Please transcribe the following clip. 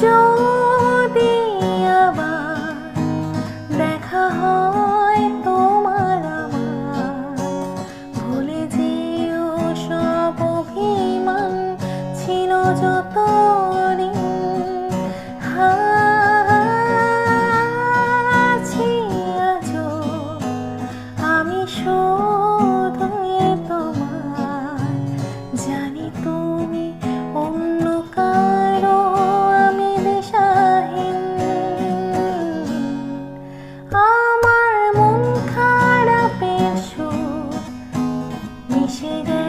যদি আবার দেখা হয় তোমার আমার ভুলে যেও সব অভিমান ছিল যত আমি শো 息的。